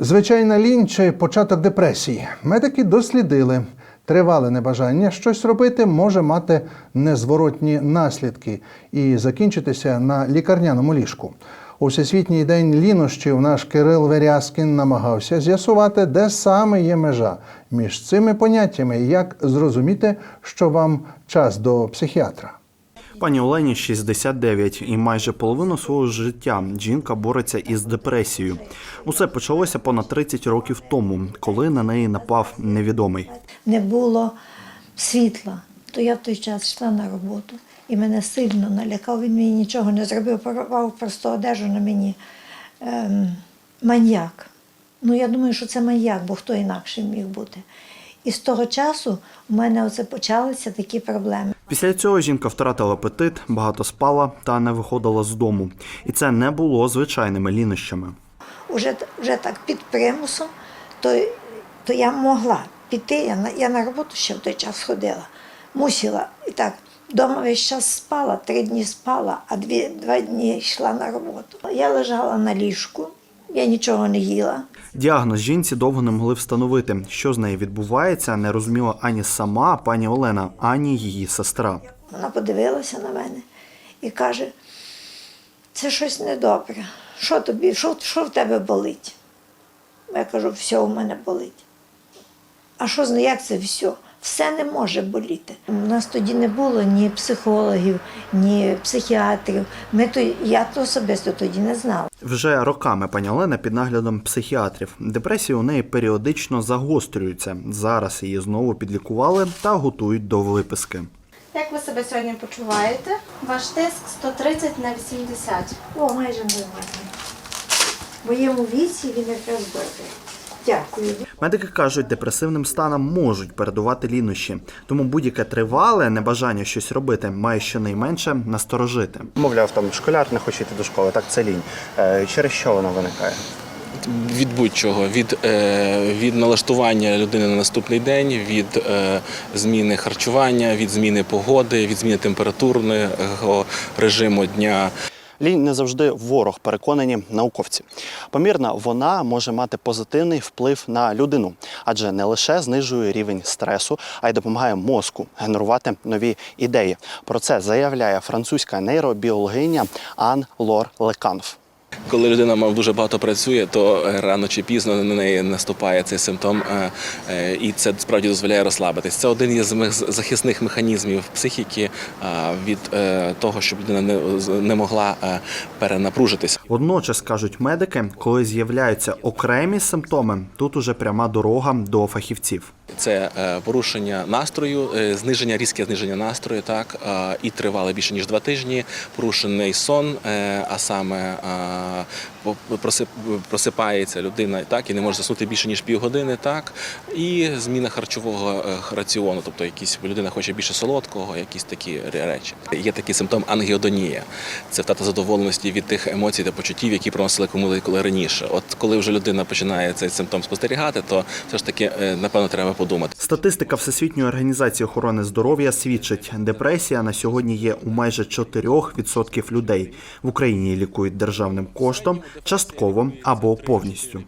Звичайна лінь чи початок депресії. Медики дослідили. Тривале небажання щось робити може мати незворотні наслідки і закінчитися на лікарняному ліжку. У Всесвітній день лінощів наш Кирил Верязкін намагався з'ясувати, де саме є межа між цими поняттями і як зрозуміти, що вам час до психіатра. Пані Олені 69 і майже половину свого життя жінка бореться із депресією. Усе почалося понад 30 років тому, коли на неї напав невідомий. не було світла, то я в той час йшла на роботу і мене сильно налякав. Він мені нічого не зробив, порвав просто одежу на мені. Ем, маньяк. Ну, я думаю, що це маньяк, бо хто інакше міг бути. І з того часу у мене оце почалися такі проблеми. Після цього жінка втратила апетит, багато спала та не виходила з дому. І це не було звичайними лінощами. Уже, вже так під примусом, то, то я могла піти. Я на, я на роботу ще в той час ходила. Мусила. І так, вдома весь час спала, три дні спала, а дві, два дні йшла на роботу. Я лежала на ліжку, я нічого не їла. Діагноз жінці довго не могли встановити. Що з нею відбувається, не розуміла ані сама пані Олена, ані її сестра. Вона подивилася на мене і каже: це щось недобре. Що тобі, що, що в тебе болить? Я кажу, все у мене болить. А що з як це все? Все не може боліти. У нас тоді не було ні психологів, ні психіатрів. Ми то, я то особисто тоді не знала. Вже роками пані Олена під наглядом психіатрів. Депресія у неї періодично загострюється. Зараз її знову підлікували та готують до виписки. Як ви себе сьогодні почуваєте? Ваш тиск 130 на 80. О, майже нормально. В моєму віці він якраз добрий. Дякую. Медики кажуть, депресивним станом можуть передувати лінощі, тому будь-яке тривале небажання щось робити має щонайменше насторожити. Мовляв, там школяр не хоче йти до школи, так це лінь. Е, Через що воно виникає? від будь-чого, від, е, від налаштування людини на наступний день, від е, зміни харчування, від зміни погоди, від зміни температурного режиму дня. Лінь не завжди ворог, переконані науковці. Помірна вона може мати позитивний вплив на людину, адже не лише знижує рівень стресу, а й допомагає мозку генерувати нові ідеї. Про це заявляє французька нейробіологиня Ан Лор Леканф. Коли людина мав дуже багато працює, то е, рано чи пізно на неї наступає цей симптом, е, е, і це справді дозволяє розслабитись. Це один із захисних механізмів психіки від того, щоб людина не, могла перенапружитись. Водночас кажуть медики, коли з'являються окремі симптоми, тут уже пряма дорога до фахівців. Це е, порушення настрою, е, зниження, різке зниження настрою, так і тривале більше ніж два тижні. Порушений сон, е, а саме просипається людина, так і не може заснути більше ніж півгодини, так і зміна харчового раціону, тобто якісь людина хоче більше солодкого, якісь такі речі. Є такий симптом ангіодонія. Це втрата задоволеності від тих емоцій та почуттів, які проносили коли коли раніше. От коли вже людина починає цей симптом спостерігати, то все ж таки напевно треба подумати. Статистика Всесвітньої організації охорони здоров'я свідчить, депресія на сьогодні є у майже 4% людей. В Україні лікують державним коштом, частково або повністю.